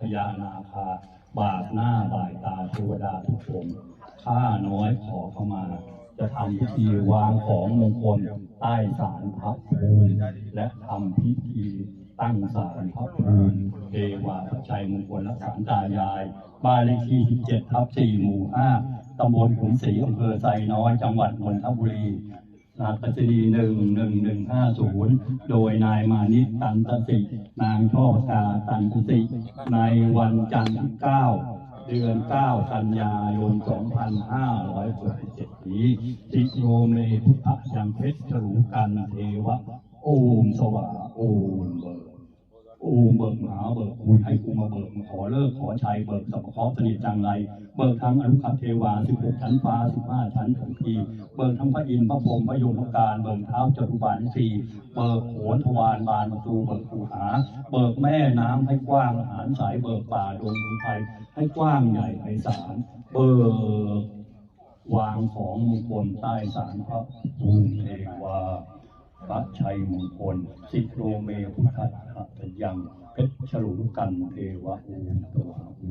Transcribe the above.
พญานาคาบาดหน้าบายตาเทวดาทุกองค์ข้าน้อยขอเข้ามา จะทำพิธีวางของมงคลใต้ศาลพระภูมิและทำพิธีตั้งศาลพระภูมิเทวาพระชัยมงคลและศาลตายาย บ้านเลขที่ 17ทับ4หมู่ 5ตำบลขุนศรีอำเภอไซน้อย จังหวัดนนทบุรี รหัสาปัจจีหนึ่งหนึ่งหนึ่งห้าศูนย์โดยนายมานิตตันตสิ นางช่อชาตันตสิ ในวันจันทร์ที่เก้าเดือนเก้ากันยายนสองพันห้าร้อยหกสิบเจ็ดนี้ติโรเมพุทธยังเพชรฉลูกันเทวะ โอมสวาโอมเบ กโอ้เบิกมหาเบิกคุณให้กูมาเบิกขอเลิกขอชัยเบิกสัพพะสนิทจังไร เบิกทั้งอนุขับเทวาสิบหกชั้นฟ้าสิบห้าชั้นของทีเบิกทั้งพระอินทร์พระพรหมพระยมพระการเบิกเท้าจตุบาลสี่เบิกโขนทวารบานประตูเบิกภูหา เบิกแม่น้ำให้กว้างอาหารสายเบิกป่าดงขุนไทยให้กว้างใหญ่ไพศาลเบิกวางของมงคลใต้ศาลพระภูมิเพระชัยมงคล สิโรเมพุทธะยังเพชรฉลูกันเทวะอูตวาอู